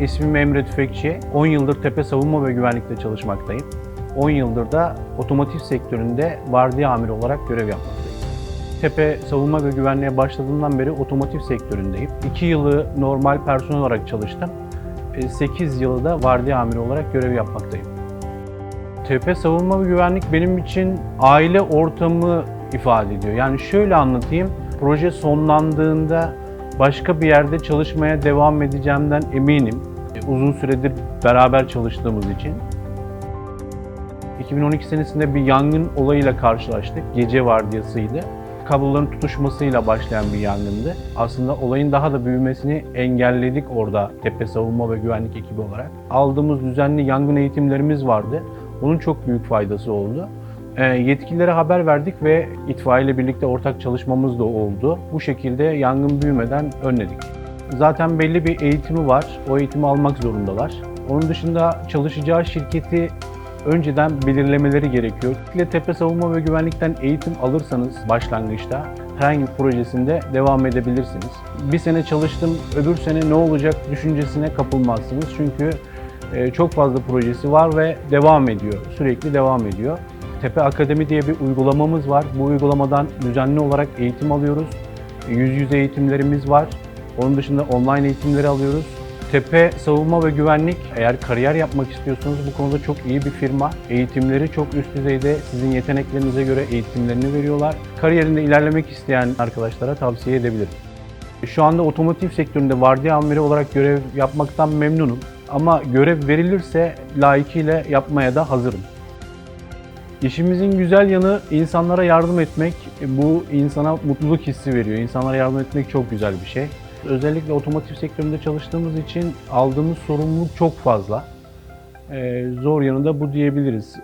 İsmim Emre Tüfekçi. 10 yıldır tepe savunma ve güvenlikte çalışmaktayım. 10 yıldır da otomotiv sektöründe vardiya amiri olarak görev yapmaktayım. Tepe savunma ve güvenliğe başladığımdan beri otomotiv sektöründeyim. 2 yılı normal personel olarak çalıştım. 8 yılı da vardiya amiri olarak görev yapmaktayım. TP savunma ve güvenlik benim için aile ortamı ifade ediyor. Yani şöyle anlatayım. Proje sonlandığında başka bir yerde çalışmaya devam edeceğimden eminim. E, Uzun süredir beraber çalıştığımız için. 2012 senesinde bir yangın olayıyla karşılaştık. Gece vardiyasıydı. Kabloların tutuşmasıyla başlayan bir yangındı. Aslında olayın daha da büyümesini engelledik orada tepe savunma ve güvenlik ekibi olarak. Aldığımız düzenli yangın eğitimlerimiz vardı. Onun çok büyük faydası oldu. E, yetkililere haber verdik ve itfaiye ile birlikte ortak çalışmamız da oldu. Bu şekilde yangın büyümeden önledik. Zaten belli bir eğitimi var. O eğitimi almak zorundalar. Onun dışında çalışacağı şirketi önceden belirlemeleri gerekiyor. Özellikle tepe savunma ve güvenlikten eğitim alırsanız başlangıçta herhangi bir projesinde devam edebilirsiniz. Bir sene çalıştım, öbür sene ne olacak düşüncesine kapılmazsınız. Çünkü e, çok fazla projesi var ve devam ediyor. Sürekli devam ediyor. Tepe Akademi diye bir uygulamamız var. Bu uygulamadan düzenli olarak eğitim alıyoruz. Yüz yüze eğitimlerimiz var. Onun dışında online eğitimleri alıyoruz. Tepe Savunma ve Güvenlik eğer kariyer yapmak istiyorsanız bu konuda çok iyi bir firma. Eğitimleri çok üst düzeyde sizin yeteneklerinize göre eğitimlerini veriyorlar. Kariyerinde ilerlemek isteyen arkadaşlara tavsiye edebilirim. Şu anda otomotiv sektöründe vardiya amiri olarak görev yapmaktan memnunum. Ama görev verilirse layıkıyla yapmaya da hazırım. İşimizin güzel yanı insanlara yardım etmek. Bu insana mutluluk hissi veriyor. İnsanlara yardım etmek çok güzel bir şey. Özellikle otomotiv sektöründe çalıştığımız için aldığımız sorumluluk çok fazla. Ee, zor yanı da bu diyebiliriz.